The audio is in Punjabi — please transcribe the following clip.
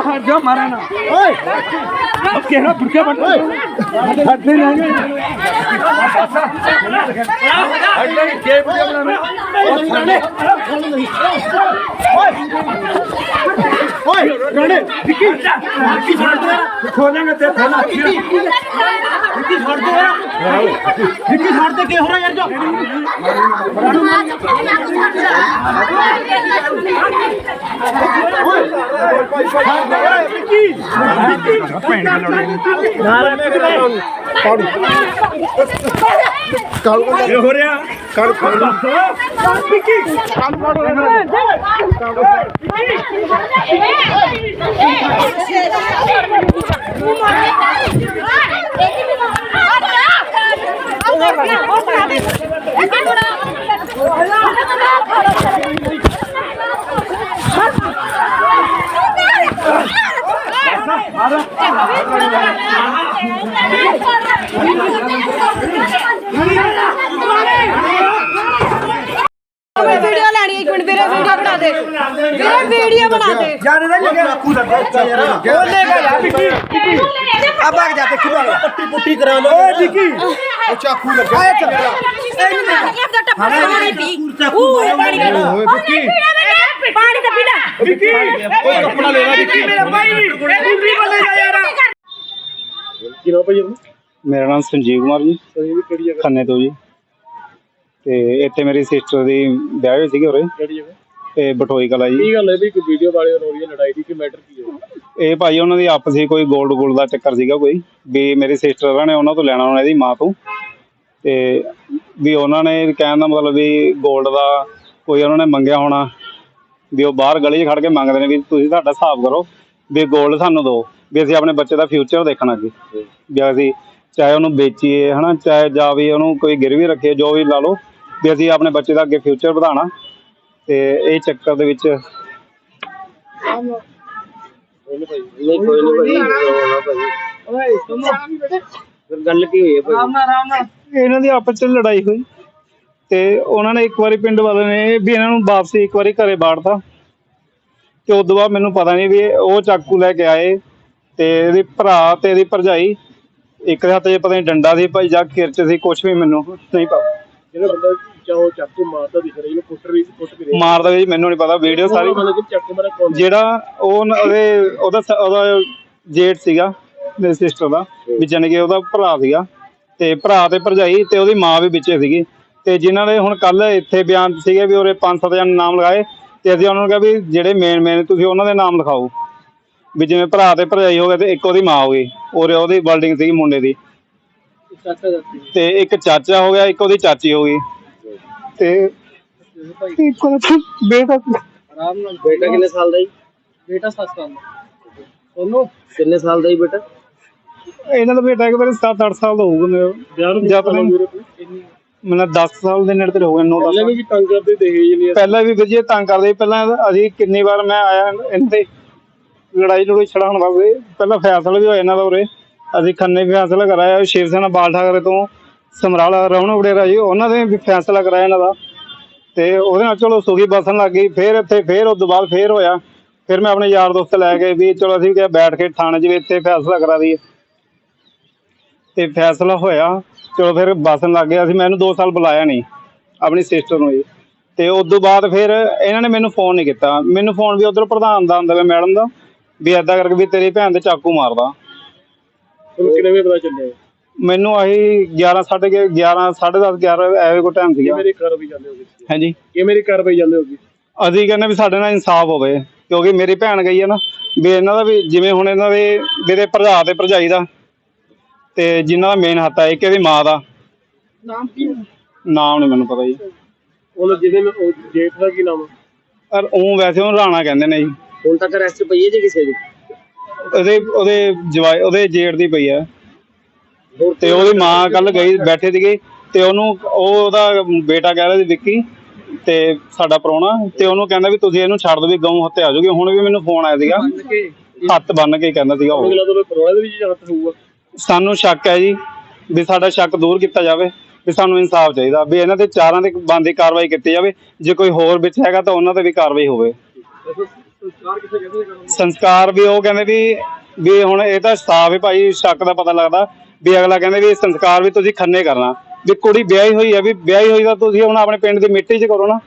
हट जाओ मारा ना अब कहना भूखे बन हटते रहेंगे हट जाएंगे क्या भूखे बनाना ओए राणे विक्की विक्की छोड़ दो खोलेंगे ते खोला विक्की छोड़ दो ਵਿੱਕੀ ਛੱਡ ਦੇ ਕੀ ਹੋ ਰਿਹਾ ਯਾਰ ਜੋ। ਓਏ। ਵਿੱਕੀ ਭੈਣ ਹੋ ਰਿਹਾ? ਕਾੜੂ ਕਾੜੂ ਵਿੱਕੀ ਵੀਡੀਓ ਲੈਣੀ ਇੱਕ ਮਿੰਟ ਵੀਰੇ ਵੀਡੀਓ ਬਣਾ ਦੇ। ਵੀਰੇ ਵੀਡੀਓ ਬਣਾ ਦੇ। ਯਾਰ ਇਹਦਾ ਲੱਗਿਆ ਬਾਪੂ ਦਾ ਬੱਚਾ ਯਾਰ। ਬੋਲੇਗਾ ਯਾਰ। ਬਿੱਕੀ ਬਿੱਕੀ ਆ ਭਾਗ ਜਾ ਦੇਖੀ ਭਾਗ ਪੱਟੀ ਪੁੱਟੀ ਕਰਾ ਲਓ। ਓਏ ਬਿੱਕੀ ਉਹ ਚਾਕੂ ਲੱਗਾ ਇਹ ਚੱਲ। ਇਹਨੂੰ ਮੈਂ ਲੱਗਿਆ ਟੱਪਾ ਮਾਰੀ ਪੀ ਉਹ ਪਾਣੀ ਦਾ ਪਾਣੀ। ਦਾ ਮੇਰਾ ਨਾਮ ਸੰਜੀਵ ਕੁਮਾਰ ਜੀ। ਖੰਨੇ ਤੋਂ ਜੀ। ਤੇ ਇੱਥੇ ਮੇਰੀ ਸਿਸਟਰ ਦੀ ਵਿਆਹ ਹੋਈ ਸੀਗੀ ਉਰੇ। ਤੇ ਬਟੋਈ ਕਲਾ ਜੀ। ਕੀ ਗੱਲ ਹੈ ਵੀ ਕੋਈ ਵੀਡੀਓ ਵਾਲੇ ਹੋ ਲੜਾਈ ਦੀ ਕੀ ਮੈਟਰ ਕੀ ਹੈ? ਇਹ ਭਾਈ ਉਹਨਾਂ ਦੀ ਆਪਸੀ ਕੋਈ ਗੋਲਡ ਗੋਲਡ ਦਾ ਚੱਕਰ ਸੀਗਾ ਕੋਈ। ਵੀ ਮੇਰੇ ਸਿਸਟਰ ਉਹਨਾਂ ਨੇ ਉਹਨਾਂ ਤੋਂ ਲੈਣਾ ਉਹਨਾਂ ਦੀ ਮਾਂ ਤੋਂ। ਤੇ ਵੀ ਉਹਨਾਂ ਨੇ ਕਹਿਣ ਦਾ ਮਤਲਬ ਵੀ ਗੋਲਡ ਦਾ ਕੋਈ ਉਹਨਾਂ ਨੇ ਮੰਗਿਆ ਹੋਣਾ। ਵੀ ਉਹ ਬਾਹਰ ਗਲੀ 'ਚ ਖੜ ਕੇ ਮੰਗਦੇ ਨੇ ਵੀ ਤੁਸੀਂ ਤੁਹਾਡਾ ਹਿਸਾਬ ਕਰੋ ਵੀ 골ਡ ਸਾਨੂੰ ਦਿਓ ਵੀ ਅਸੀਂ ਆਪਣੇ ਬੱਚੇ ਦਾ ਫਿਊਚਰ ਦੇਖਣਾ ਅੱਗੇ ਵੀ ਅਸੀਂ ਚਾਹੇ ਉਹਨੂੰ ਵੇਚੀਏ ਹਨਾ ਚਾਹੇ ਜਾਂ ਵੀ ਉਹਨੂੰ ਕੋਈ ਗਿਰਵੀ ਰੱਖੀਏ ਜੋ ਵੀ ਲਾ ਲਓ ਵੀ ਅਸੀਂ ਆਪਣੇ ਬੱਚੇ ਦਾ ਅੱਗੇ ਫਿਊਚਰ ਵਧਾਉਣਾ। ਤੇ ਇਹ ਚੱਕਰ ਦੇ ਵਿੱਚ ਨਹੀਂ ਕੋਈ ਨਹੀਂ ਭਾਈ ਫਿਰ ਗੱਲ ਕੀ ਹੋਈ ਹੈ ਭਾਈ? ਇਹਨਾਂ ਦੀ ਆਪਸ ਚ ਲੜਾਈ ਹੋਈ। ਤੇ ਉਹਨਾਂ ਨੇ ਇੱਕ ਵਾਰੀ ਪਿੰਡ ਵਾਲਿਆਂ ਨੇ ਵੀ ਇਹਨਾਂ ਨੂੰ ਵਾਪਸੀ ਇੱਕ ਵਾਰੀ ਘਰੇ ਬਾੜਤਾ ਤੇ ਉਦੋਂ ਬਾਅਦ ਮੈਨੂੰ ਪਤਾ ਨਹੀਂ ਵੀ ਉਹ ਚਾਕੂ ਲੈ ਕੇ ਆਏ ਤੇ ਇਹਦੀ ਭਰਾ ਤੇ ਇਹਦੀ ਭਰਜਾਈ ਇੱਕ ਦੇ ਹੱਥ 'ਚ ਪਤਾ ਨਹੀਂ ਡੰਡਾ ਸੀ ਭਾਈ ਜਾਂ ਕਿਰਚ ਸੀ ਕੁਝ ਵੀ ਮੈਨੂੰ ਨਹੀਂ ਪਤਾ। ਜਿਹੜਾ ਬੰਦਾ ਚਾਹੋ ਚਾਕੂ ਮਾਰਦਾ ਦਿਖ ਰਿਹਾ ਇਹਨੂੰ ਕੁੱਟ ਵੀ ਕੁੱਟ ਵੀ ਰਿਹਾ। ਮਾਰਦਾ ਵੀ ਮੈਨੂੰ ਨਹੀਂ ਪਤਾ ਵੀਡੀਓ ਸਾਰੀ ਮਤਲਬ ਕਿ ਚਾਕੂ ਮਾਰਾ ਕੌਣ ਜਿਹੜਾ ਉਹ ਉਹਦੇ ਉਹਦਾ ਉਹਦਾ ਜੇਠ ਸੀਗਾ ਮੇਰੇ ਸਿਸਟਰ ਦਾ ਵੀ ਕਿ ਉਹਦਾ ਭਰਾ ਸੀਗਾ। ਤੇ ਭਰਾ ਤੇ ਭਰਜਾਈ ਤੇ ਉਹਦੀ ਮਾਂ ਵੀ ਵਿੱਚੇ ਸੀਗੀ। ਤੇ ਜਿਨ੍ਹਾਂ ਨੇ ਹੁਣ ਕੱਲ ਇੱਥੇ ਬਿਆਨ ਸੀਗੇ ਵੀ ਉਹਰੇ ਪੰਜ ਸੱਤ ਜਣ ਨਾਮ ਲਗਾਏ ਤੇ ਅਸੀਂ ਉਹਨਾਂ ਨੂੰ ਕਿਹਾ ਵੀ ਜਿਹੜੇ ਮੇਨ ਮੇਨ ਤੁਸੀਂ ਉਹਨਾਂ ਦੇ ਨਾਮ ਲਿਖਾਓ। ਵੀ ਜਿਵੇਂ ਭਰਾ ਤੇ ਭਰਜਾਈ ਹੋ ਗਏ ਤੇ ਇੱਕ ਉਹਦੀ ਮਾਂ ਹੋ ਗਈ ਔਰ ਉਹਦੀ ਬਿਲਡਿੰਗ ਸੀਗੀ ਮੁੰਡੇ ਦੀ। ਚਾਚਾ ਜਾਂਦੀ ਤੇ ਇੱਕ ਚਾਚਾ ਹੋ ਗਿਆ ਇੱਕ ਉਹਦੀ ਚਾਚੀ ਹੋ ਗਈ। ਤੇ ਇੱਕ ਉਹਦਾ ਬੇਟਾ ਆਰਾਮ ਨਾਲ ਬੇਟਾ ਕਿੰਨੇ ਸਾਲ ਦਾ ਜੀ? ਬੇਟਾ 7 ਸਾਲ ਦਾ। ਉਹਨੂੰ ਕਿੰਨੇ ਸਾਲ ਦਾ ਜੀ ਬੇਟਾ? ਇਹਨਾਂ ਦਾ ਬੇਟਾ ਇੱਕ ਵਾਰ 7-8 ਸਾਲ ਦਾ ਹੋਊਗਾ ਮੇਰਾ। ਵਿਆਹ ਨੂੰ ਜਾਂ ਪਤਾ ਮੈਨੂੰ 10 ਸਾਲ ਦੇ ਨੇੜੇ ਤੇ ਹੋ ਗਏ 9 ਪਹਿਲਾਂ 10 ਵੀ ਤੰਗ ਕਰਦੇ ਦਹੇਜ ਨਹੀਂ ਪਹਿਲਾਂ ਵੀ ਵਿਜੇ ਤੰਗ ਕਰਦੇ। ਪਹਿਲਾਂ ਅਸੀਂ ਕਿੰਨੀ ਵਾਰ ਮੈਂ ਆਇਆ ਇਹਨਾਂ ਲੜਾਈ ਲੜੂਈ ਛੜਾਉਣ ਵਾਸਤੇ। ਪਹਿਲਾਂ ਫੈਸਲਾ ਵੀ ਹੋਇਆ ਇਹਨਾਂ ਦਾ ਉਰੇ। ਅਸੀਂ ਖੰਨੇ ਵੀ ਫੈਸਲਾ ਕਰਾਇਆ ਸ਼ਿਵ ਸੈਨਾ ਬਾਲ ਠਾਕਰੇ ਤੋਂ ਸਮਰਾਲਾ ਰਵਣ ਵਡੇਰਾ ਜੀ ਉਹਨਾਂ ਦੇ ਵੀ ਫੈਸਲਾ ਕਰਾਇਆ ਇਹਨਾਂ ਦਾ। ਤੇ ਉਹਦੇ ਨਾਲ ਚਲੋ ਸੁਖੀ ਬਸਣ ਲੱਗ ਗਈ। ਫਿਰ ਇੱਥੇ ਫਿਰ ਉਸ ਤੋਂ ਬਾਅਦ ਫਿਰ ਹੋਇਆ। ਫਿਰ ਮੈਂ ਆਪਣੇ ਯਾਰ ਦੋਸਤ ਲੈ ਕੇ ਵੀ ਚਲੋ ਅਸੀਂ ਕਿਹਾ ਬੈਠ ਕੇ ਥਾਣੇ 'ਚ ਵੀ ਇੱਥੇ ਫੈਸਲਾ ਕਰਾ ਦਈਏ। ਤੇ ਫੈਸਲਾ ਹੋਇਆ। ਚਲੋ ਫਿਰ ਬਸਣ ਲੱਗ ਗਿਆ ਸੀ ਮੈਂ ਇਹਨੂੰ 2 ਸਾਲ ਬੁਲਾਇਆ ਨਹੀਂ ਆਪਣੀ ਸਿਸਟਰ ਨੂੰ ਜੀ। ਤੇ ਉਸ ਤੋਂ ਬਾਅਦ ਫਿਰ ਇਹਨਾਂ ਨੇ ਮੈਨੂੰ ਫੋਨ ਨਹੀਂ ਕੀਤਾ। ਮੈਨੂੰ ਫੋਨ ਵੀ ਉਧਰ ਪ੍ਰਧਾਨ ਦਾ ਆਉਂਦਾ ਵੇ ਮੈਡਮ ਦਾ ਵੀ ਏਦਾਂ ਕਰਕੇ ਵੀ ਤੇਰੀ ਭੈਣ ਤੇ ਚਾਕੂ ਮਾਰਦਾ। ਤੁਹਾਨੂੰ ਕਿੰਨੇ ਵਜੇ ਪਤਾ ਚੱਲਿਆ? ਮੈਨੂੰ ਆਹੀ 11 ਸਾਢੇ ਕੁ 11 10:30 11 ਐਵੇਂ ਕੋ ਟਾਈਮ ਸੀਗਾ। ਮੇਰੀ ਕਾਰਵਾਈ ਜਾਂਦੇ ਹੋਗੇ ਹਾਂਜੀ। ਕਿ ਮੇਰੀ ਕਾਰਵਾਈ ਜਾਂਦੇ ਹੋਗੇ ਅਸੀਂ ਕਹਿੰਦੇ ਵੀ ਸਾਡੇ ਨਾਲ ਇਨਸਾਫ ਹੋਵੇ ਕਿਉਂਕਿ ਮੇਰੀ ਭੈਣ ਗਈ ਹੈ ਨਾ ਵੀ ਇਹਨਾਂ ਦਾ ਵੀ ਜਿਵੇਂ ਹੁਣ ਇਹਨਾਂ ਦੇ ਮੇਰੇ ਭਰਾ ਤੇ ਭਰਜਾਈ ਦਾ ਤੇ ਜਿਨ੍ਹਾਂ ਦਾ ਮੇਨ ਹੱਥ ਹੈ ਇੱਕ ਇਹਦੀ ਮਾਂ ਦਾ। ਨਾਮ ਕੀ ਹੈ? ਨਾਮ ਨਹੀਂ ਮੈਨੂੰ ਪਤਾ ਜੀ। ਉਹ ਜਿਹਦੇ ਨੂੰ ਉਹ ਜੇਠ ਦਾ ਕੀ ਨਾਮ ਹੈ ਪਰ ਉਹ ਵੈਸੇ ਉਹ ਰਾਣਾ ਕਹਿੰਦੇ ਨੇ ਜੀ। ਹੁਣ ਤੱਕ ਅਰੈਸਟ ਪਈ ਹੈ ਜੀ ਕਿਸੇ ਦੀ ਉਹਦੇ ਉਹਦੇ ਜਵਾਈ ਉਹਦੇ ਜੇਠ ਦੀ ਪਈ ਆ ਹੋਰ ਤੇ ਉਹਦੀ ਮਾਂ ਕੱਲ ਗਈ ਬੈਠੇ ਸੀਗੇ। ਤੇ ਉਹਨੂੰ ਉਹ ਉਹਦਾ ਬੇਟਾ ਕਹਿ ਰਿਹਾ ਸੀ ਵਿੱਕੀ ਤੇ ਸਾਡਾ ਪ੍ਰਾਹੁਣਾ ਤੇ ਉਹਨੂੰ ਕਹਿੰਦਾ ਵੀ ਤੁਸੀਂ ਇਹਨੂੰ ਛੱਡ ਦਿਓ ਵੀ ਗਊ ਹੱਤੇ ਆ ਜਾਊਗੀ। ਹੁਣ ਵੀ ਮੈਨੂੰ ਫੋਨ ਆਇਆ ਸੀਗਾ। ਹੱਥ ਬੰਨ ਕੇ ਕਹਿੰਦਾ ਸੀਗਾ ਉਹ। ਅਗਲਾ ਤੋਂ ਕਰੋਨਾ ਦੇ ਵਿੱਚ ਹੱਥ ਹੋਊਗਾ। ਸਾਨੂੰ ਸ਼ੱਕ ਹੈ ਜੀ ਵੀ ਸਾਡਾ ਸ਼ੱਕ ਦੂਰ ਕੀਤਾ ਜਾਵੇ, ਵੀ ਸਾਨੂੰ ਇਨਸਾਫ ਚਾਹੀਦਾ, ਵੀ ਇਹਨਾਂ ਤੇ ਚਾਰਾਂ ਦੇ ਬੰਦੀ ਕਾਰਵਾਈ ਕੀਤੀ ਜਾਵੇ, ਜੇ ਕੋਈ ਹੋਰ ਵਿੱਚ ਹੈਗਾ ਤਾਂ ਉਹਨਾਂ ਤੇ ਵੀ ਕਾਰਵਾਈ ਹੋਵੇ। ਸੰਸਕਾਰ ਵੀ ਉਹ ਕਹਿੰਦੇ ਵੀ ਵੀ ਹੁਣ ਇਹ ਤਾਂ ਸਾਫ਼ ਹੈ ਭਾਈ, ਸ਼ੱਕ ਦਾ ਪਤਾ ਲੱਗਦਾ, ਵੀ ਅਗਲਾ ਕਹਿੰਦੇ ਵੀ ਸੰਸਕਾਰ ਵੀ ਤੁਸੀਂ ਖੰਨੇ ਕਰਨਾ, ਵੀ ਕੁੜੀ ਵਿਆਹੀ ਹੋਈ ਹੈ, ਵੀ ਵਿਆਹੀ ਹੋਈ ਤਾਂ ਤੁਸੀਂ ਹੁਣ ਆਪਣੇ ਪਿੰਡ ਦੀ ਮਿੱਟੀ 'ਚ ਕਰੋ ਨਾ।